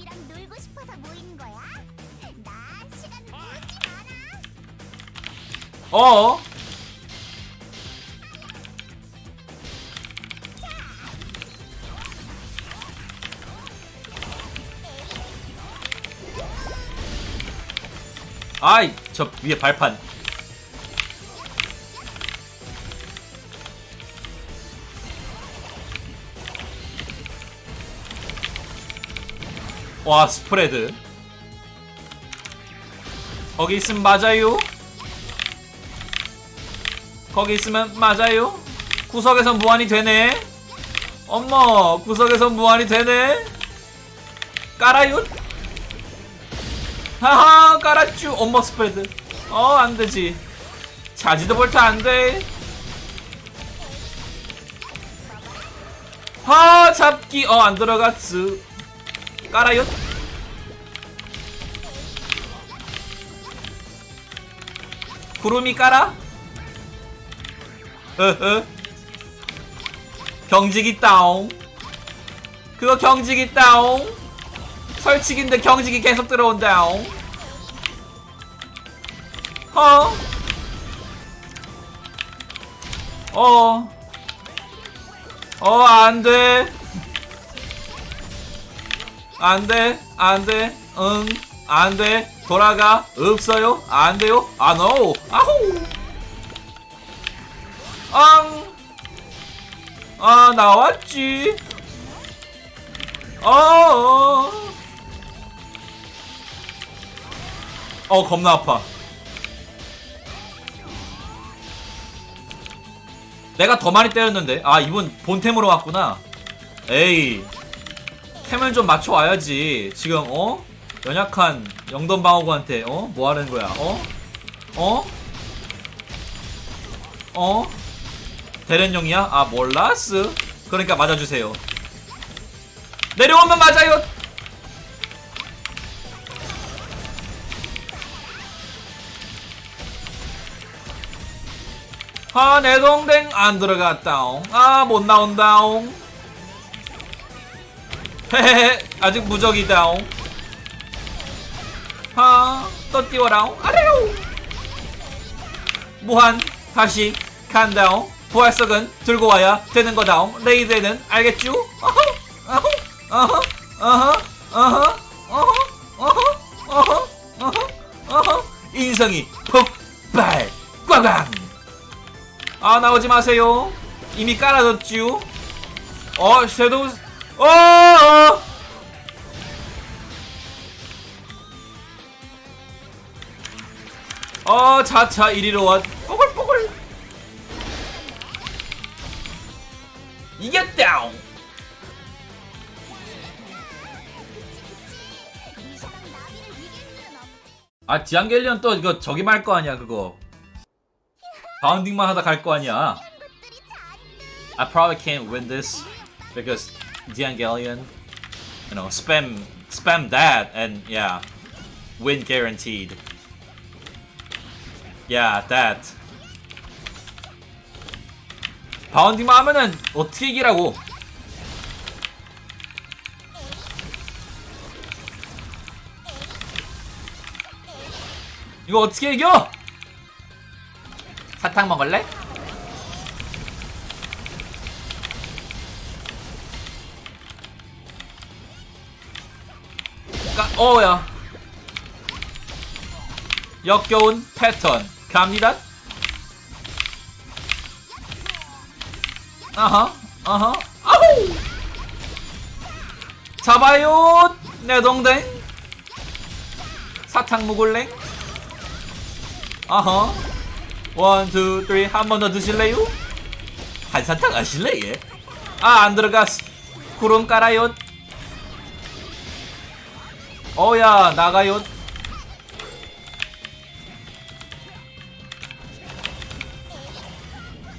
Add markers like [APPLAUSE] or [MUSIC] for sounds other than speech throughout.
나비랑 놀고 싶어서 모인 거야? 나 시간 끌지 마라. 어? 아이 저 위에 발판 와 스프레드. 거기 있으면 맞아요. 거기 있으면 맞아요. 구석에선 무한이 되네. 어머 구석에선 무한이 되네. 깔아요. 하하 깔았쥬 엄마 스프레드. 어 안되지. 자지도 볼트 안돼. 하 잡기. 어 안들어갔스 깔아요? 구름이 깔아? 으흐. 경직이 다운 그거 경직이 다운 설치기인데 경직이 계속 들어온다운 어? 어? 어 안 돼 안돼 안돼 응 안돼 돌아가 없어요 안돼요 아노 아호 앙! 아, 나왔지. 어, 어. 어, 겁나 아파. 내가 더 많이 때렸는데. 아, 이분 본템으로 왔구나. 에이. 템을 좀 맞춰와야지. 지금, 어? 연약한 영돈방어구한테, 어? 뭐 하는 거야, 어? 어? 어? 대련용이야? 아 몰랐어 그러니까 맞아주세요 내려오면 맞아요 아 내 동댕 안 들어갔다옹 아 못 나온다옹 헤헤헤 아직 무적이다옹. 아또 띄워라옹. 아래요 무한 다시 간다옹. 부활석은 들고 와야 되는 거다옹. 레이드에는 알겠쥬? 어허 어허 어허 어허 어허 어허 어허 어허 어허 어허. 인성이 폭발. 꽝꽝. 아 나오지 마세요. 이미 깔아뒀쥬? 어 섀도우 어, 어. 어 자차 이리로 와 뽀글뽀글 이겼다. 아 디앙겔리언 또 이거 저기 말 거 아니야 그거 바운딩만 하다 갈 거 아니야. I probably can't win this because Diangelion, you know, spam spam that and yeah, win guaranteed. Yeah, that. 바운딩만 하면은 어떻게 이기라고? 이거 어떻게 이겨? 사탕 먹을래? 어야. 역겨운 패턴. 갑니다. 아하 아하. 아우! 잡아요. 내 동댕. 사탕 먹을래 아하. 원, 투, 쓰리. 한 번 더 드실래요? 한 사탕 하실래 예? 아 안 들어갔어. 구름 깔아요 어야 나가요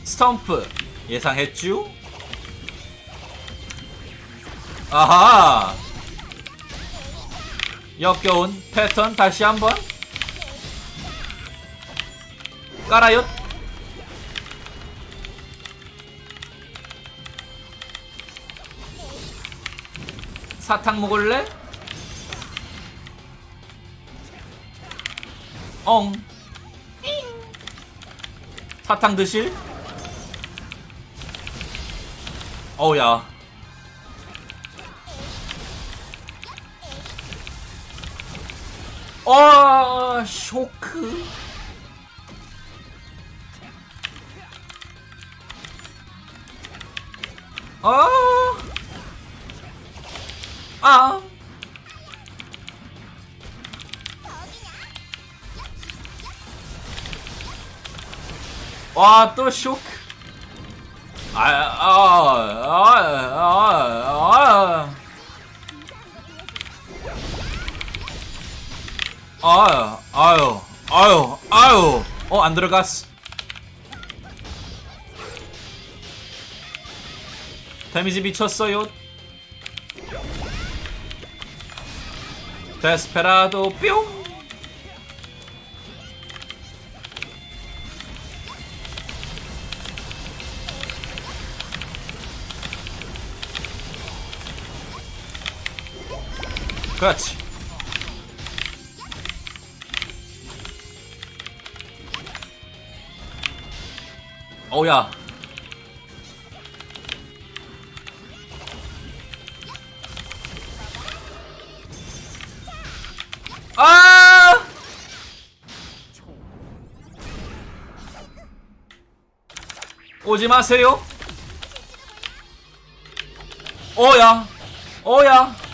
스톰프 예상했쥬? 아하 역겨운 패턴 다시 한번 깔아요 사탕 먹을래? 엉. 사탕 드실? 어우야. 어, 쇼크. 아. 아. 와, 또 쇼크. 아, 아, 아, 아, 아. 아유, 아유, 아유, 아유. 어, 안 들어갔어. 데미지 미쳤어요. 데스페라도 뿅. 그렇지. 어우야. 아! 오지 마세요. 어야. 어야.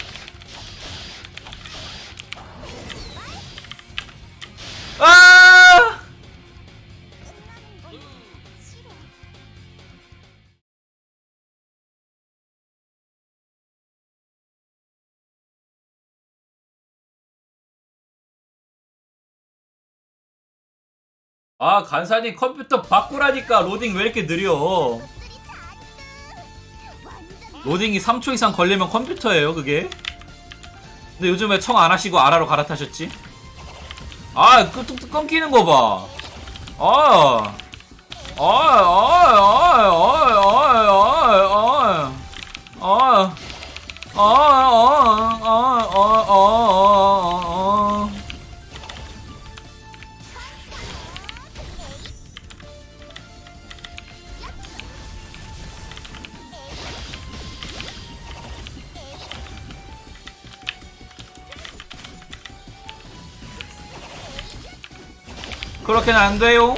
아 간사님 컴퓨터 바꾸라니까 로딩 왜 이렇게 느려 로딩이 3초 이상 걸리면 컴퓨터예요 그게 근데 요즘 왜 청 안 하시고 아라로 갈아타셨지? 아 끄, 뚝뚝 끊기는 거봐 아 아, 아, 아, 아, 아, 아, 아, 아, 아, 아, 아, 아, 아, 그렇게는 안 돼요.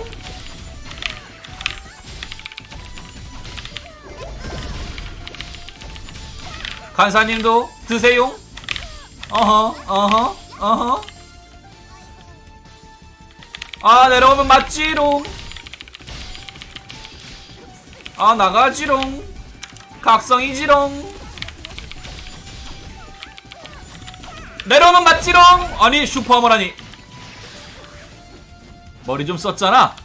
간사님도 드세요. 어허, 어허, 어허. 아, 내려오면 맞지롱. 아, 나가지롱. 각성이지롱. 내려오면 맞지롱. 아니, 슈퍼머라니. 머리 좀 썼잖아.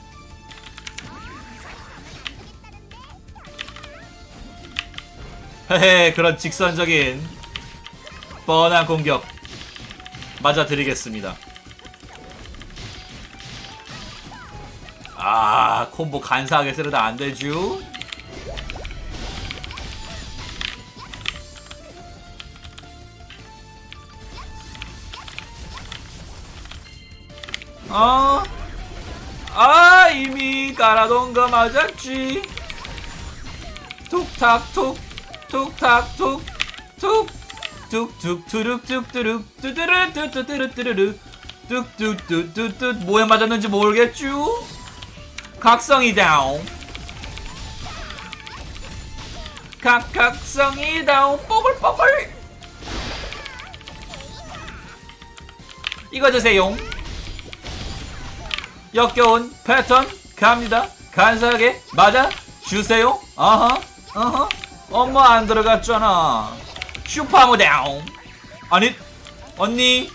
헤헤, 그런 직선적인 뻔한 공격 맞아드리겠습니다. 아, 콤보 간사하게 쓰려다 안 되죠? 어? 아 이미 거 맞았지 툭탁툭 툭탁툭 툭 툭툭 투룩툭 투룩 뚜뚜르 뚜뚜뚜르 뚜르르 뚝뚝뚝뚝뚝 뭐에 맞았는지 모르겠쥬 각성이 다운 각각성이 다운 뽀글뽀글 이거 드세요 역겨운 패턴 갑니다. 간사하게 맞아 주세요. 아하, 아하. 엄마 안 들어갔잖아. 슈퍼무 다운. 아니, 언니,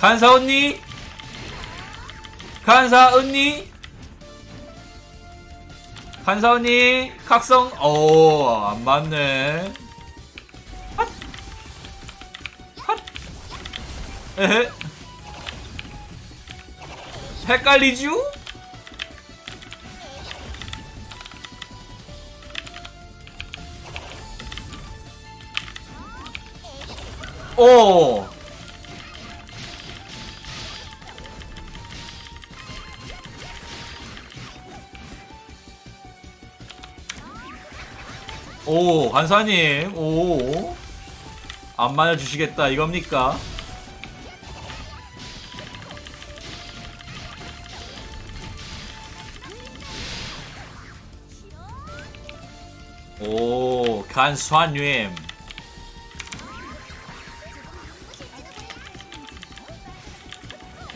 간사 언니, 간사 언니, 간사 언니, 각성. 오, 안 맞네. 핫, 핫. 에헤. 헷갈리쥬? 오. 어. 오, 간사님. 오. 안 맞아주시겠다, 이겁니까? 오, 간수한님.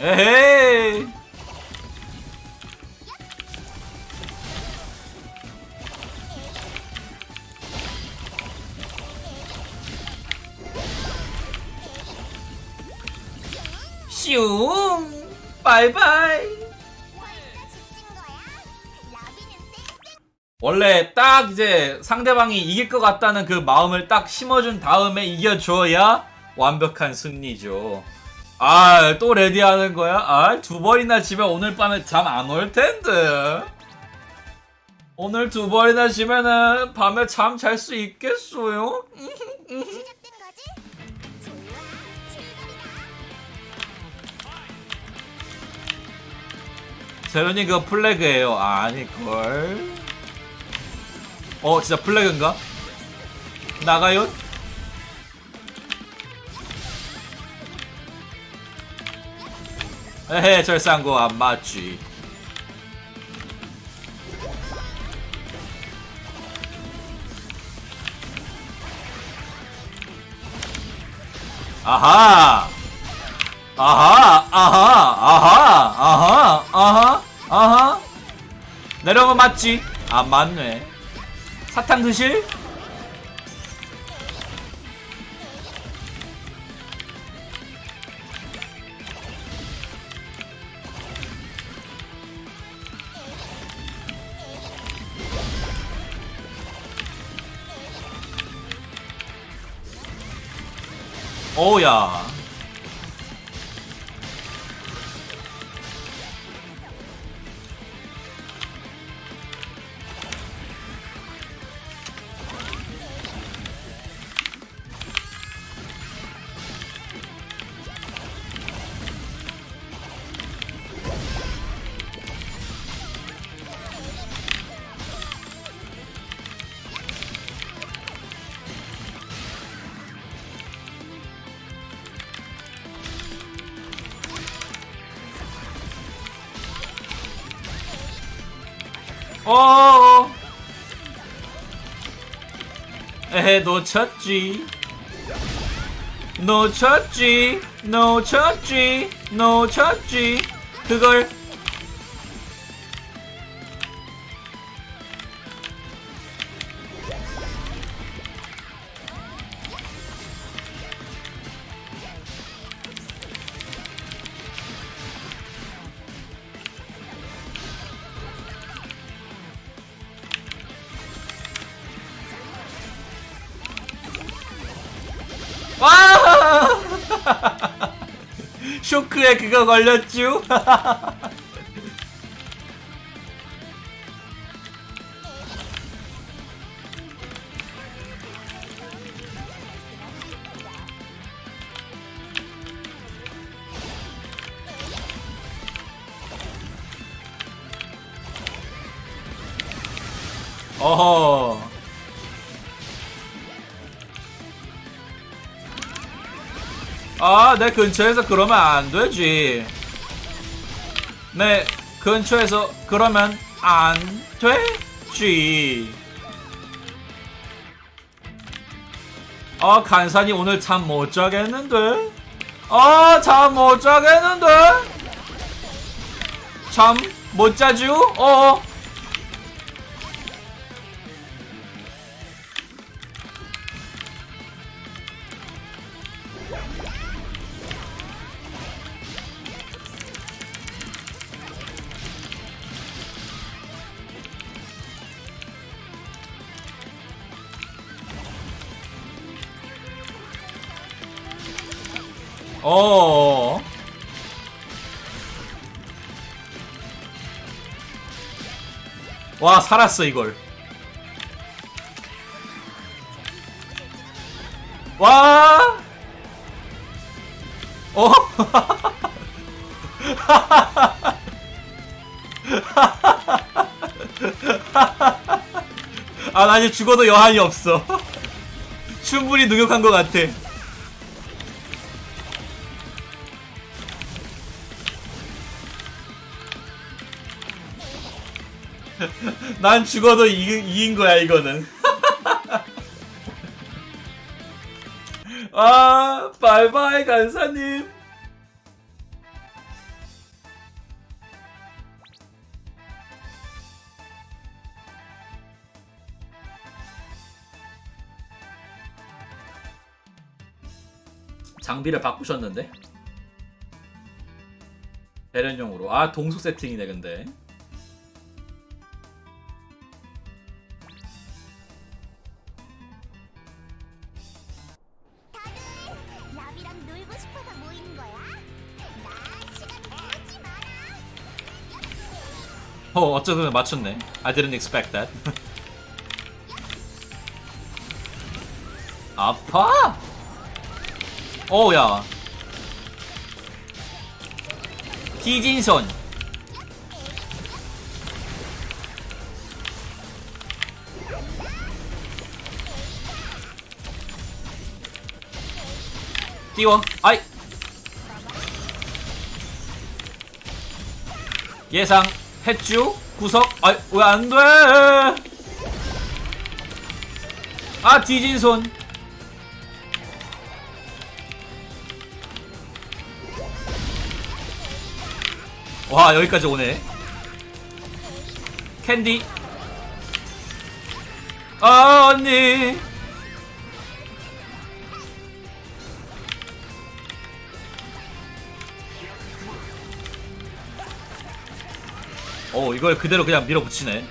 에헤이. 원래 딱 이제 상대방이 이길 것 같다는 그 마음을 딱 심어준 다음에 이겨줘야 완벽한 승리죠. 아, 또 레디하는 거야? 아, 두 번이나 지면 오늘 밤에 잠 안 올 텐데. 오늘 두 번이나 지면은 밤에 잠 잘 수 있겠어요? 재현이 그거 플래그예요. 아, 아니걸. 어, 진짜 플래그인가? 나가요? 에헤, 절상고 안 맞지. 아하! 아하! 아하! 아하! 아하! 아하! 아하! 내려오면 맞지? 안 맞네. 사탕 드실? 오야. 어. 에헤 놓쳤지. 놓쳤지. 놓쳤지. 놓쳤지. 그걸 쇼크에 그거 걸렸쥬? [LAUGHS] 어허. 아, 내 근처에서 그러면 안 되지. 내 근처에서 그러면 안 되지. 아, 간산이 오늘 잠 못 자겠는데? 아, 잠 못 자겠는데? 잠 못 자죠? 어. 어. 와, 살았어, 이걸. 와! 어? [LAUGHS] 아, 나 이제 죽어도 여한이 없어. [LAUGHS] 충분히 능욕한 것 같아. [LAUGHS] 난 죽어도 이, 이긴 거야, 이거는. [LAUGHS] 아, 바이바이, 간사님. 장비를 바꾸셨는데? 배련용으로. 아, 동속 세팅이네, 근데. [LAUGHS] 어, 어쩌면 맞췄네. I didn't expect that. [LAUGHS] 아파? 어우야. 티진선. 띄워. 아이. 예상 했쥬? 구석? 아이 왜안 돼? 아 뒤진 손. 와 여기까지 오네. 캔디. 아 언니. 어 이걸 그대로 그냥 밀어붙이네.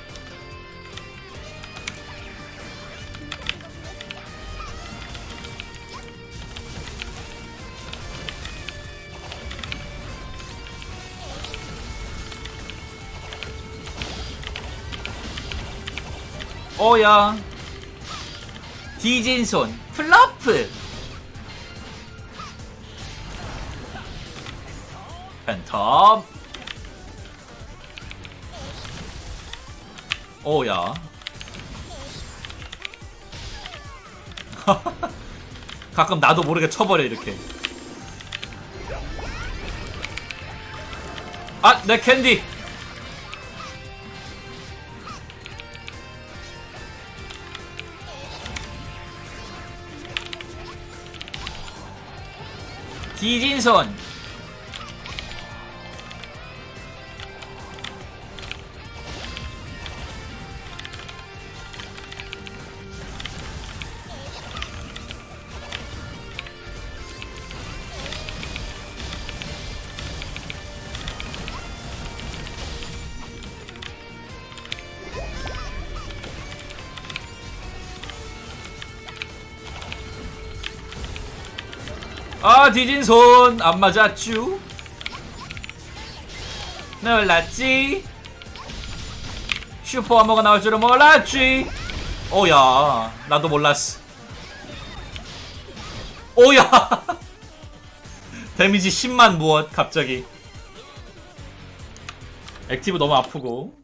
어야. 디진손 플러프. 팬텀 어야. [LAUGHS] 가끔 나도 모르게 쳐버려 이렇게. 아 내 캔디! 디진선 아 디진 손. 안 맞았쥬. 놀랐지? 슈퍼 암호가 나올 줄은 몰랐지 오야 나도 몰랐어. 오야. [LAUGHS] 데미지 10만 무엇 갑자기. 액티브 너무 아프고